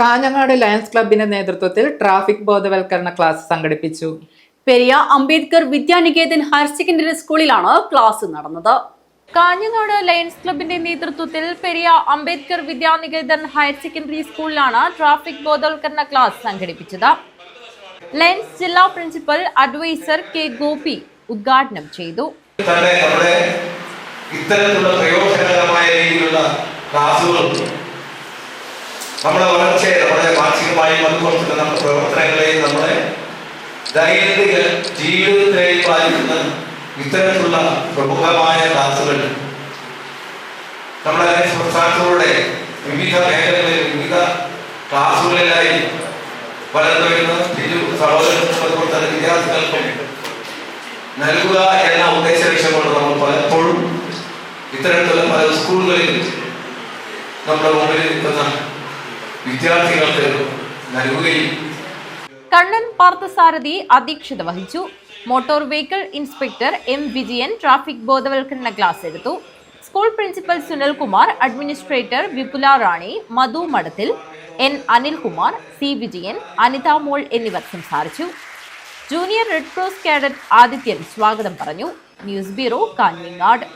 Kanhangad lions ക്ലബിന്റെ നേതൃത്വത്തിൽ traffic ബോധവൽക്കരണ ക്ലാസ് സംഘടിപ്പിച്ചു. പെരിയ അംബേദ്കർ വിദ്യാനികേതൻ ഹയർ സെക്കൻഡറി സ്കൂളിലാണ് ക്ലാസ് നടന്നത്. കാഞ്ഞങ്ങാട് ലയൺസ് ക്ലബിന്റെ നേതൃത്വത്തിൽ പെരിയ അംബേദ്കർ വിദ്യാനികേതൻ ഹയർ സെക്കൻഡറി സ്കൂളിലാണ് ട്രാഫിക് ബോധവൽക്കരണ ക്ലാസ് സംഘടിപ്പിച്ചത്. ലയൺസ് ജില്ലാ പ്രിൻസിപ്പൽ അഡ്വൈസർ കെ ഗോപി ഉദ്ഘാടനം ചെയ്തു. ഇത്തരത്തിലുള്ള പ്രയോജനകരമായ രീതിയിലുള്ള ക്ലാസ്സുകളും നമ്മുടെ വളർച്ചയെ നമ്മുടെ മാനസികമായും അതുപോലെ നമ്മുടെ പ്രവർത്തനങ്ങളെയും നമ്മുടെ ദൈനംദിന ജീവിതത്തിലെയും പാലിക്കുന്ന ഇത്തരത്തിലുള്ള പ്രമുഖമായ ക്ലാസുകൾ നമ്മുടെ സംസ്ഥാനത്തിലൂടെ വിവിധ മേഖലകളിൽ വിവിധ ക്ലാസുകളിലായി വളർന്നു വരുന്ന തിരു സഹോദരങ്ങൾക്കും അതുപോലെ തന്നെ വിദ്യാർത്ഥികൾക്കും നൽകുക എന്ന ഉദ്ദേശ ലക്ഷ്യം കൊണ്ട് നമ്മൾ പലപ്പോഴും ഇത്തരത്തിലുള്ള പല സ്കൂളുകളിൽ നമ്മുടെ മുമ്പിൽ നിൽക്കുന്ന വിദ്യാർത്ഥികൾക്ക് നൽകുകയും കണ്ണൻ പാർത്ഥസാരഥി അധ്യക്ഷത വഹിച്ചു. Motor vehicle inspector M Vijayan traffic ബോധവൽക്കരണ ക്ലാസ് എടുത്തു. School principal Sunilkumar administrator Vipula Rani Madhu Madathil N Anilkumar C Vijayan Anitha Mol എന്നിവർ സംസാരിച്ചു. Junior red cross cadet Adithyan സ്വാഗതം പറഞ്ഞു. News bureau Kanhangad.